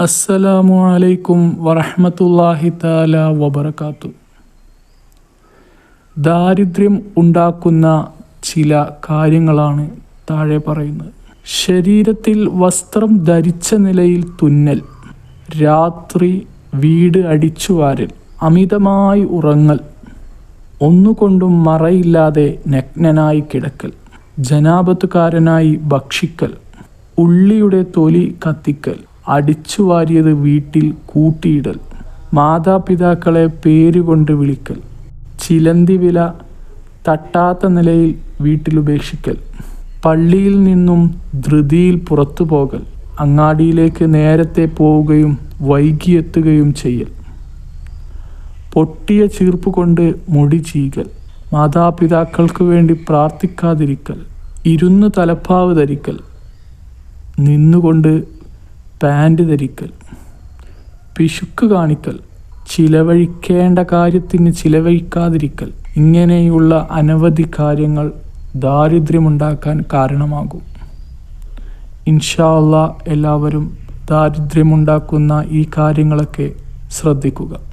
അസ്സലാമു അലൈക്കും വറഹ്മത്തുള്ളാഹി താല വബർക്കാത്തു ദാരിദ്ര്യം ഉണ്ടാക്കുന്ന ചില കാര്യങ്ങളാണ് താഴെ പറയുന്നത്. ശരീരത്തിൽ വസ്ത്രം ധരിച്ച നിലയിൽ തുന്നൽ രാത്രി വീട് അടിച്ചുവാരൽ അമിതമായി ഉറങ്ങൽ ഒന്നുകൊണ്ടും മറയില്ലാതെ നഗ്നനായി കിടക്കൽ ജനാപത്തുകാരനായി ഭക്ഷിക്കൽ ഉള്ളിയുടെ തൊലി കത്തിക്കൽ അടിച്ചുവാരിയത് വീട്ടിൽ കൂട്ടിയിടൽ. മാതാപിതാക്കളെ പേരുകൊണ്ട് വിളിക്കൽ. ചിലന്തി വില തട്ടാത്ത നിലയിൽ വീട്ടിൽ ഉപേക്ഷിക്കൽ. പള്ളിയിൽ നിന്നും ധൃതിയിൽ പുറത്തു പോകൽ. അങ്ങാടിയിലേക്ക് നേരത്തെ പോവുകയും വൈകിയെത്തുകയും ചെയ്യൽ. പൊട്ടിയ ചീർപ്പ് കൊണ്ട് മുടി ചീകൽ. മാതാപിതാക്കൾക്ക് വേണ്ടി പ്രാർത്ഥിക്കാതിരിക്കൽ. ഇരുന്ന് തലപ്പാവ് ധരിക്കൽ. നിന്നുകൊണ്ട് പാന്റ് ധരിക്കൽ പിശുക്ക് കാണിക്കൽ ചിലവഴിക്കേണ്ട കാര്യത്തിന് ചിലവഴിക്കാതിരിക്കൽ ഇങ്ങനെയുള്ള അനവധി കാര്യങ്ങൾ ദാരിദ്ര്യമുണ്ടാക്കാൻ കാരണമാകും. ഇൻഷാല്ല എല്ലാവരും ദാരിദ്ര്യമുണ്ടാക്കുന്ന ഈ കാര്യങ്ങളൊക്കെ ശ്രദ്ധിക്കുക.